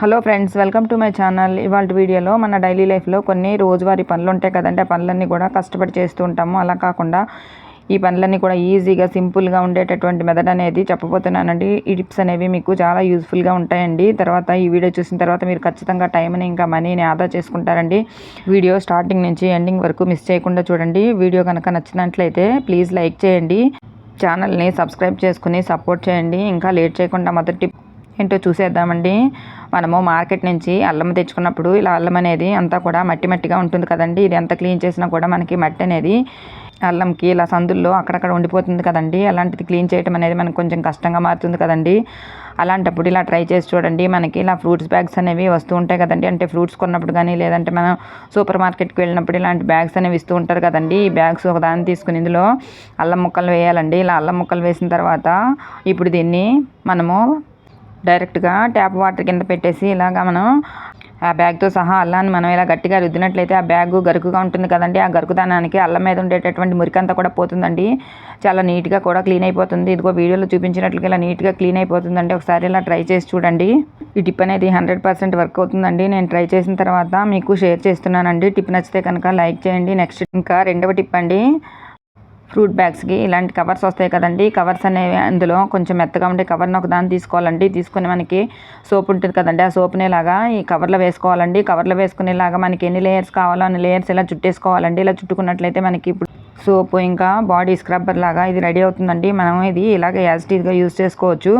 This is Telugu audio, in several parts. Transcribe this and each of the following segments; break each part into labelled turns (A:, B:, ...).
A: Hello friends welcome to my channel. ఇవాళ వీడియోలో మన డైలీ లైఫ్లో కొన్ని రోజువారీ పనులు ఉంటాయి కదండి. ఆ పనులన్నీ కూడా కష్టపడి చేస్తూ ఉంటాము. అలా కాకుండా ఈ పనులన్నీ కూడా ఈజీగా సింపుల్గా ఉండేటటువంటి మెథడ్ అనేది చెప్పబోతున్నానండి. ఈ టిప్స్ అనేవి మీకు చాలా యూస్ఫుల్గా ఉంటాయండి. తర్వాత ఈ వీడియో చూసిన తర్వాత మీరు ఖచ్చితంగా టైంని ఇంకా మనీని ఆదా చేసుకుంటారండి. వీడియో స్టార్టింగ్ నుంచి ఎండింగ్ వరకు మిస్ చేయకుండా చూడండి. వీడియో కనుక నచ్చినట్లయితే ప్లీజ్ లైక్ చేయండి. ఛానల్ని సబ్స్క్రైబ్ చేసుకుని సపోర్ట్ చేయండి. ఇంకా లేట్ చేయకుండా మొదటి ఏంటో చూసేద్దామండి. మనము మార్కెట్ నుంచి అల్లం తెచ్చుకున్నప్పుడు ఇలా అల్లం అనేది అంతా కూడా మట్టి మట్టిగా ఉంటుంది కదండి. ఇది ఎంత క్లీన్ చేసినా కూడా మనకి మట్టి అనేది అల్లంకి ఇలా సందుల్లో అక్కడక్కడ ఉండిపోతుంది కదండి. అలాంటిది క్లీన్ చేయడం అనేది మనకు కొంచెం కష్టంగా మారుతుంది కదండి. అలాంటప్పుడు ఇలా ట్రై చేసి చూడండి. మనకి ఇలా ఫ్రూట్స్ బ్యాగ్స్ అనేవి వస్తూ ఉంటాయి కదండి. అంటే ఫ్రూట్స్ కొన్నప్పుడు కానీ లేదంటే మనం సూపర్ మార్కెట్కి వెళ్ళినప్పుడు ఇలాంటి బ్యాగ్స్ అనేవి ఇస్తూ ఉంటారు కదండి. ఈ బ్యాగ్స్ ఒకదాన్ని తీసుకుని ఇందులో అల్లం ముక్కలు వేయాలండి. ఇలా అల్లం ముక్కలు వేసిన తర్వాత ఇప్పుడు దీన్ని మనము డైరెక్ట్గా ట్యాప్ వాటర్ కింద పెట్టేసి ఇలాగా మనం ఆ బ్యాగ్తో సహా అల్లాన్ని మనం ఇలా గట్టిగా రుద్దినట్లయితే ఆ బ్యాగ్ గరుకుగా ఉంటుంది కదండి. ఆ గరుకుదనానికి అల్లం మీద ఉండేటటువంటి మురికంతా కూడా పోతుందండి. చాలా నీట్గా కూడా క్లీన్ అయిపోతుంది. ఇదిగో వీడియోలో చూపించినట్లుగా ఇలా నీట్గా క్లీన్ అయిపోతుందండి. ఒకసారి ఇలా ట్రై చేసి చూడండి. ఈ టిప్ అనేది హండ్రెడ్ పర్సెంట్ వర్క్ అవుతుందండి. నేను ట్రై చేసిన తర్వాత మీకు షేర్ చేస్తున్నానండి. టిప్ నచ్చితే కనుక లైక్ చేయండి. నెక్స్ట్ ఇంకా రెండవ టిప్ అండి. ఫ్రూట్ బ్యాగ్స్కి ఇలాంటి కవర్స్ వస్తాయి కదండి. కవర్స్ అనేవి అందులో కొంచెం మెత్తగా ఉండే కవర్ని ఒక దాన్ని తీసుకోవాలండి. తీసుకుని మనకి సోప్ ఉంటుంది కదండి. ఆ సోప్నేలాగా ఈ కవర్లో వేసుకోవాలండి. కవర్లో వేసుకునేలాగా మనకి ఎన్ని లేయర్స్ కావాలో అన్ని లేయర్స్ ఇలా చుట్టేసుకోవాలండి. ఇలా చుట్టుకున్నట్లయితే మనకి ఇప్పుడు సోప్ ఇంకా బాడీ స్క్రబ్బర్ లాగా ఇది రెడీ అవుతుందండి. మనం ఇది ఇలాగ యాజిటీగా యూజ్ చేసుకోవచ్చు.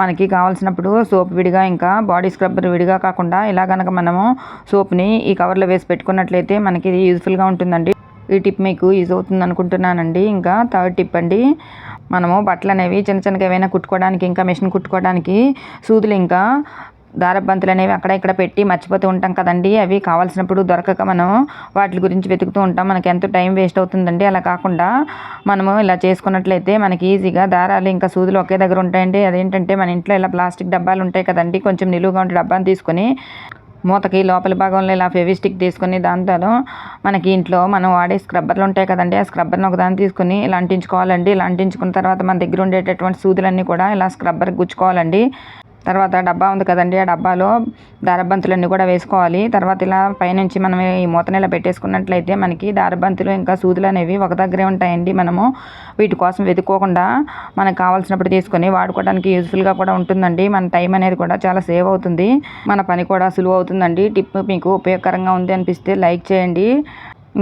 A: మనకి కావాల్సినప్పుడు సోప్ విడిగా ఇంకా బాడీ స్క్రబ్బర్ విడిగా కాకుండా ఇలా కనుక మనము సోప్ని ఈ కవర్లో వేసి పెట్టుకున్నట్లయితే మనకి ఇది యూజ్ఫుల్గా ఉంటుందండి. ఈ టిప్ మీకు యూజ్ అవుతుంది అనుకుంటున్నానండి. ఇంకా థర్డ్ టిప్ అండి మనము బట్టలు అనేవి చిన్న చిన్నగా ఏమైనా కుట్టుకోవడానికి ఇంకా మిషన్ కుట్టుకోవడానికి సూదులు ఇంకా దారబంతులు అనేవి అక్కడ ఇక్కడ పెట్టి మర్చిపోతూ ఉంటాం కదండి. అవి కావాల్సినప్పుడు దొరకక మనం వాటి గురించి వెతుకుతూ ఉంటాం. మనకి ఎంతో టైం వేస్ట్ అవుతుందండి. అలా కాకుండా మనము ఇలా చేసుకున్నట్లయితే మనకి ఈజీగా దారాలు ఇంకా సూదులు ఒకే దగ్గర ఉంటాయండి. అదేంటంటే మన ఇంట్లో ఇలా ప్లాస్టిక్ డబ్బాలు ఉంటాయి కదండి. కొంచెం నిలువుగా ఉండే డబ్బాని తీసుకొని మూతకి లోపల భాగంలో ఇలా ఫెవిస్టిక్ తీసుకుని దాంతో మనకి ఇంట్లో మనం వాడే స్క్రబ్బర్లు ఉంటాయి కదండి ఆ స్క్రబ్బర్ని ఒకదాన్ని తీసుకుని ఇలా అంటించుకోవాలండి. ఇలా అంటించుకున్న తర్వాత మన దగ్గర ఉండేటటువంటి సూదులన్నీ కూడా ఇలా స్క్రబ్బర్ గుచ్చుకోవాలండి. తర్వాత డబ్బా ఉంది కదండి ఆ డబ్బాలో దారబంతులన్నీ కూడా వేసుకోవాలి. తర్వాత ఇలా పైనుంచి మనం ఈ మూతని ఇలా పెట్టేసుకున్నట్లయితే మనకి దారబంతులు ఇంకా సూదులు అనేవి ఒక దగ్గరే ఉంటాయండి మనము. వీటి కోసం వెతుక్కోకుండా మనకు కావాల్సినప్పుడు తీసుకొని వాడుకోవడానికి యూజ్ఫుల్గా కూడా ఉంటుందండి. మన టైం అనేది కూడా చాలా సేవ్ అవుతుంది. మన పని కూడా సులువు అవుతుందండి. టిప్ మీకు ఉపయోగకరంగా ఉంది అనిపిస్తే లైక్ చేయండి.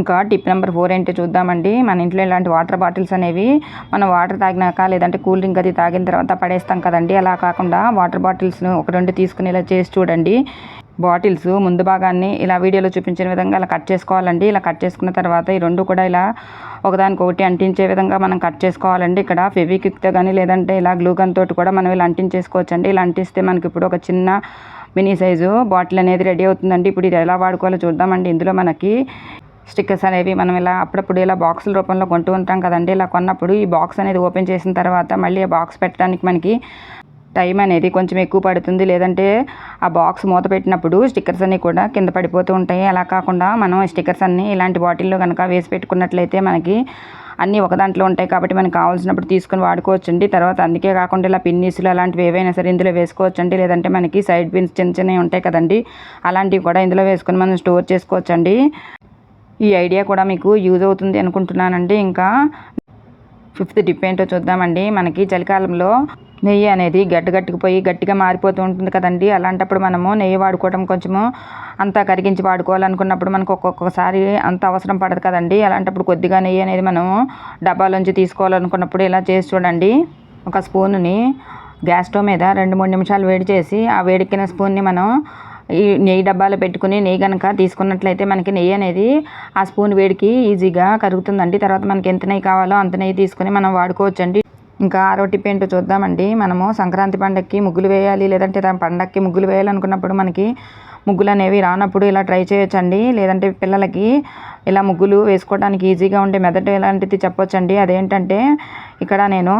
A: ఇంకా టిప్ నెంబర్ ఫోర్ ఏంటో చూద్దామండి. మన ఇంట్లో ఇలాంటి వాటర్ బాటిల్స్ అనేవి మనం వాటర్ తాగినాక లేదంటే కూల్ డ్రింక్ అది తాగిన తర్వాత పడేస్తాం కదండి. అలా కాకుండా వాటర్ బాటిల్స్ను ఒక రెండు తీసుకుని ఇలా చేసి చూడండి. బాటిల్స్ ముందు భాగాన్ని ఇలా వీడియోలో చూపించిన విధంగా ఇలా కట్ చేసుకోవాలండి. ఇలా కట్ చేసుకున్న తర్వాత ఈ రెండు కూడా ఇలా ఒకదానికొకటి అంటించే విధంగా మనం కట్ చేసుకోవాలండి. ఇక్కడ ఫెవిక్విక్తో కానీ లేదంటే ఇలా గ్లూగన్ తోటి కూడా మనం ఇలా అంటించేసుకోవచ్చండి. ఇలా అంటిస్తే మనకి ఇప్పుడు ఒక చిన్న మినీ సైజు బాటిల్ అనేది రెడీ అవుతుందండి. ఇప్పుడు ఇది ఎలా వాడుకోవాలో చూద్దామండి. ఇందులో మనకి స్టిక్కర్స్ అనేవి మనం ఇలా అప్పుడప్పుడు ఇలా బాక్సుల రూపంలో కొంటూ ఉంటాం కదండి. ఇలా కొన్నప్పుడు ఈ బాక్స్ అనేది ఓపెన్ చేసిన తర్వాత మళ్ళీ ఆ బాక్స్ పెట్టడానికి మనకి టైం అనేది కొంచెం ఎక్కువ పడుతుంది. లేదంటే ఆ బాక్స్ మూత పెట్టినప్పుడు స్టిక్కర్స్ అన్నీ కూడా కింద పడిపోతూ ఉంటాయి. అలా కాకుండా మనం స్టిక్కర్స్ అన్నీ ఇలాంటి బాటిల్లో కనుక వేసి పెట్టుకున్నట్లయితే మనకి అన్నీ ఒక దాంట్లో ఉంటాయి కాబట్టి మనకు కావాల్సినప్పుడు తీసుకొని వాడుకోవచ్చండి. తర్వాత అందుకే కాకుండా ఇలా పిన్నీసులు అలాంటివి ఏవైనా సరే ఇందులో వేసుకోవచ్చండి. లేదంటే మనకి సైడ్ పిన్స్ చిన్న చిన్నవి ఉంటాయి కదండి. అలాంటివి కూడా ఇందులో వేసుకొని మనం స్టోర్ చేసుకోవచ్చండి. ఈ ఐడియా కూడా మీకు యూజ్ అవుతుంది అనుకుంటున్నానండి. ఇంకా ఫిఫ్త్ టిప్ ఏంటో చూద్దామండి. మనకి చలికాలంలో నెయ్యి అనేది గట్టి గట్టికిపోయి గట్టిగా మారిపోతూ ఉంటుంది కదండి. అలాంటప్పుడు మనము నెయ్యి వాడుకోవడం కొంచెము అంతా కరిగించి వాడుకోవాలనుకున్నప్పుడు మనకు ఒక్కొక్కసారి అంత అవసరం పడదు కదండి. అలాంటప్పుడు కొద్దిగా నెయ్యి అనేది మనము డబ్బాలోంచి తీసుకోవాలనుకున్నప్పుడు ఇలా చేసి చూడండి. ఒక స్పూన్ని గ్యాస్ స్టవ్ మీద రెండు మూడు నిమిషాలు వేడి చేసి ఆ వేడిక్కిన స్పూన్ని మనం ఈ నెయ్యి డబ్బాలో పెట్టుకుని నెయ్యి కనుక తీసుకున్నట్లయితే మనకి నెయ్యి అనేది ఆ స్పూన్ వేడికి ఈజీగా కరుగుతుందండి. తర్వాత మనకి ఎంత నెయ్యి కావాలో అంత నెయ్యి తీసుకుని మనం వాడుకోవచ్చండి. ఇంకా ఆరో టిప్ ఏంటో చూద్దామండి. మనము సంక్రాంతి పండగకి ముగ్గులు వేయాలి లేదంటే దాని పండగకి ముగ్గులు వేయాలనుకున్నప్పుడు మనకి ముగ్గులు అనేవి రానప్పుడు ఇలా ట్రై చేయొచ్చండి. లేదంటే పిల్లలకి ఇలా ముగ్గులు వేసుకోవడానికి ఈజీగా ఉండే మెథడ్ ఎలాంటిది చెప్పొచ్చండి. అదేంటంటే ఇక్కడ నేను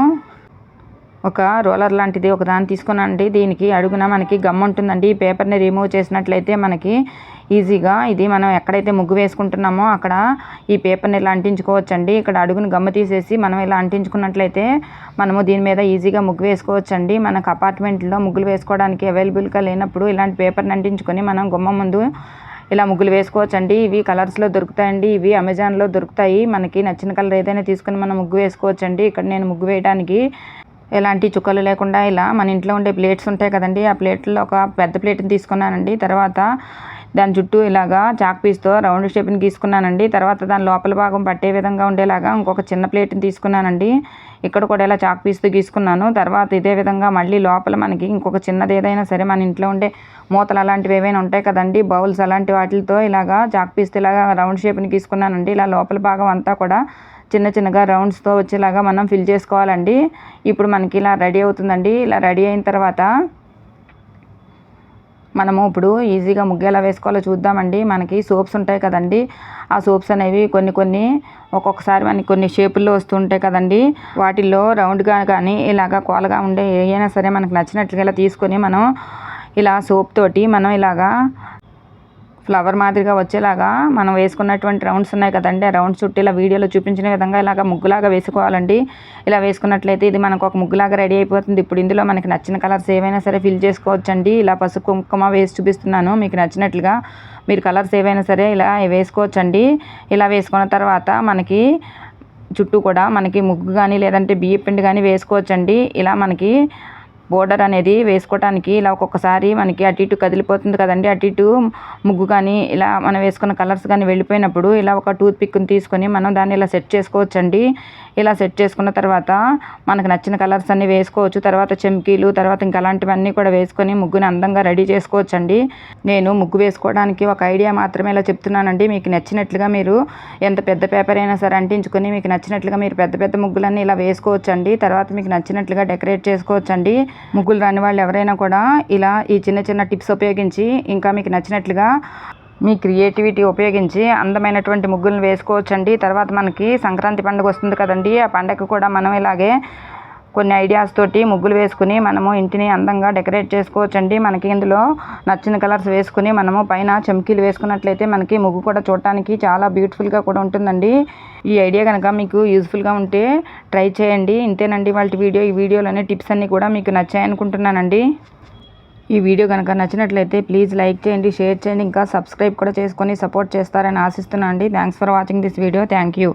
A: ఒక రోలర్ లాంటిది ఒక దాన్ని తీసుకున్నానండి దీనికి అడుగున మనకి గమ్ ఉంటుందండి. ఈ పేపర్ని రిమూవ్ చేసినట్లయితే మనకి ఈజీగా ఇది మనం ఎక్కడైతే ముగ్గు వేసుకుంటున్నామో అక్కడ ఈ పేపర్ని ఇలా అంటించుకోవచ్చండి. ఇక్కడ అడుగును గమ్మ తీసేసి మనం ఇలా అంటించుకున్నట్లయితే మనము దీని మీద ఈజీగా ముగ్గు వేసుకోవచ్చండి. మనకు అపార్ట్మెంట్లో ముగ్గులు వేసుకోవడానికి అవైలబుల్గా లేనప్పుడు ఇలాంటి పేపర్ని అంటించుకొని మనం గుమ్మ ముందు ఇలా ముగ్గులు వేసుకోవచ్చండి. ఇవి కలర్స్లో దొరుకుతాయండి. ఇవి అమెజాన్లో దొరుకుతాయి. మనకి నచ్చిన కలర్ ఏదైనా తీసుకుని మనం ముగ్గు వేసుకోవచ్చండి. ఇక్కడ నేను ముగ్గు వేయడానికి ఎలాంటి చుక్కలు లేకుండా ఇలా మన ఇంట్లో ఉండే ప్లేట్స్ ఉంటాయి కదండి. ఆ ప్లేట్లో ఒక పెద్ద ప్లేట్ని తీసుకున్నానండి. తర్వాత దాని చుట్టూ ఇలాగా చాక్ పీస్తో రౌండ్ షేప్ని గీసుకున్నానండి. తర్వాత దాని లోపల భాగం పట్టే విధంగా ఉండేలాగా ఇంకొక చిన్న ప్లేట్ని తీసుకున్నానండి. ఇక్కడ కూడా ఇలా చాక్ పీస్తో గీసుకున్నాను. తర్వాత ఇదే విధంగా మళ్ళీ లోపల మనకి ఇంకొక చిన్నది ఏదైనా సరే మన ఇంట్లో ఉండే మూతలు అలాంటివి ఏవైనా ఉంటాయి కదండి. బౌల్స్ అలాంటి వాటితో ఇలాగా చాక్ పీస్తో ఇలాగా రౌండ్ షేప్ని గీసుకున్నానండి. ఇలా లోపల భాగం అంతా కూడా చిన్న చిన్నగా రౌండ్స్తో వచ్చేలాగా మనం ఫిల్ చేసుకోవాలండి. ఇప్పుడు మనకి ఇలా రెడీ అవుతుందండి. ఇలా రెడీ అయిన తర్వాత మనము ఇప్పుడు ఈజీగా ముగ్గేలా వేసుకోవాలో చూద్దామండి. మనకి సోప్స్ ఉంటాయి కదండి. ఆ సోప్స్ అనేవి కొన్ని కొన్ని ఒక్కొక్కసారి మనకి కొన్ని షేపుల్లో వస్తుంటాయి కదండి. వాటిల్లో రౌండ్గా కానీ ఇలాగా కోలగా ఉండే ఏదైనా సరే మనకు నచ్చినట్లుగా ఇలా తీసుకొని మనం ఇలా సోప్ తోటి మనం ఇలాగా ఫ్లవర్ మాదిరిగా వచ్చేలాగా మనం వేసుకున్నటువంటి రౌండ్స్ ఉన్నాయి కదండి. ఆ రౌండ్స్ చుట్టూ ఇలా వీడియోలో చూపించిన విధంగా ఇలాగ ముగ్గులాగా వేసుకోవాలండి. ఇలా వేసుకున్నట్లయితే ఇది మనకు ఒక ముగ్గులాగా రెడీ అయిపోతుంది. ఇప్పుడు ఇందులో మనకి నచ్చిన కలర్స్ ఏవైనా సరే ఫిల్ చేసుకోవచ్చండి. ఇలా పసుపు కుంకుమ వేసి చూపిస్తున్నాను మీకు నచ్చినట్లుగా. మీరు కలర్స్ ఏవైనా సరే ఇలా వేసుకోవచ్చండి. ఇలా వేసుకున్న తర్వాత మనకి చుట్టూ కూడా మనకి ముగ్గు కానీ లేదంటే బియ్య పిండి కానీ వేసుకోవచ్చండి. ఇలా మనకి బోర్డర్ అనేది వేసుకోవటానికి ఇలా ఒక్కొక్కసారి మనకి అటు ఇటు కదిలిపోతుంది కదండి. అటు ఇటు ముగ్గు కానీ ఇలా మనం వేసుకున్న కలర్స్ కానీ వెళ్ళిపోయినప్పుడు ఇలా ఒక టూత్ పిక్ని తీసుకొని మనం దాన్ని ఇలా సెట్ చేసుకోవచ్చండి. ఇలా సెట్ చేసుకున్న తర్వాత మనకు నచ్చిన కలర్స్ అన్నీ వేసుకోవచ్చు. తర్వాత చెమ్కీలు తర్వాత ఇంకా అలాంటివన్నీ కూడా వేసుకొని ముగ్గుని అందంగా రెడీ చేసుకోవచ్చండి. నేను ముగ్గు వేసుకోవడానికి ఒక ఐడియా మాత్రమే ఇలా చెప్తున్నానండి. మీకు నచ్చినట్లుగా మీరు ఎంత పెద్ద పేపర్ అయినా సరే అంటించుకొని మీకు నచ్చినట్లుగా మీరు పెద్ద పెద్ద ముగ్గులన్నీ ఇలా వేసుకోవచ్చండి. తర్వాత మీకు నచ్చినట్లుగా డెకరేట్ చేసుకోవచ్చండి. ముగ్గులు రాని వాళ్ళు ఎవరైనా కూడా ఇలా ఈ చిన్న చిన్న టిప్స్ ఉపయోగించి ఇంకా మీకు నచ్చినట్లుగా మీ క్రియేటివిటీ ఉపయోగించి అందమైనటువంటి ముగ్గులను వేసుకోవచ్చండి. తర్వాత మనకి సంక్రాంతి పండుగ వస్తుంది కదండి. ఆ పండగ కూడా మనం ఇలాగే కొన్ని ఐడియాస్ తోటి ముగ్గులు వేసుకుని మనము ఇంటిని అందంగా డెకరేట్ చేసుకోవచ్చండి. మనకి ఇందులో నచ్చిన కలర్స్ వేసుకుని మనము పైన చమ్కీలు వేసుకున్నట్లయితే మనకి ముగ్గు కూడా చూడటానికి చాలా బ్యూటిఫుల్గా కూడా ఉంటుందండి. ఈ ఐడియా కనుక మీకు యూస్ఫుల్గా ఉంటే ట్రై చేయండి. ఇంతేనండి వాళ్ళ వీడియో. ఈ వీడియోలోనే టిప్స్ అన్నీ కూడా మీకు నచ్చాయనుకుంటున్నానండి. ఈ వీడియో కనుక నచ్చినట్లయితే ప్లీజ్ లైక్ చేయండి షేర్ చేయండి. ఇంకా సబ్స్క్రైబ్ కూడా చేసుకొని సపోర్ట్ చేస్తారని ఆశిస్తున్నాను అండి thanks for watching this video thank you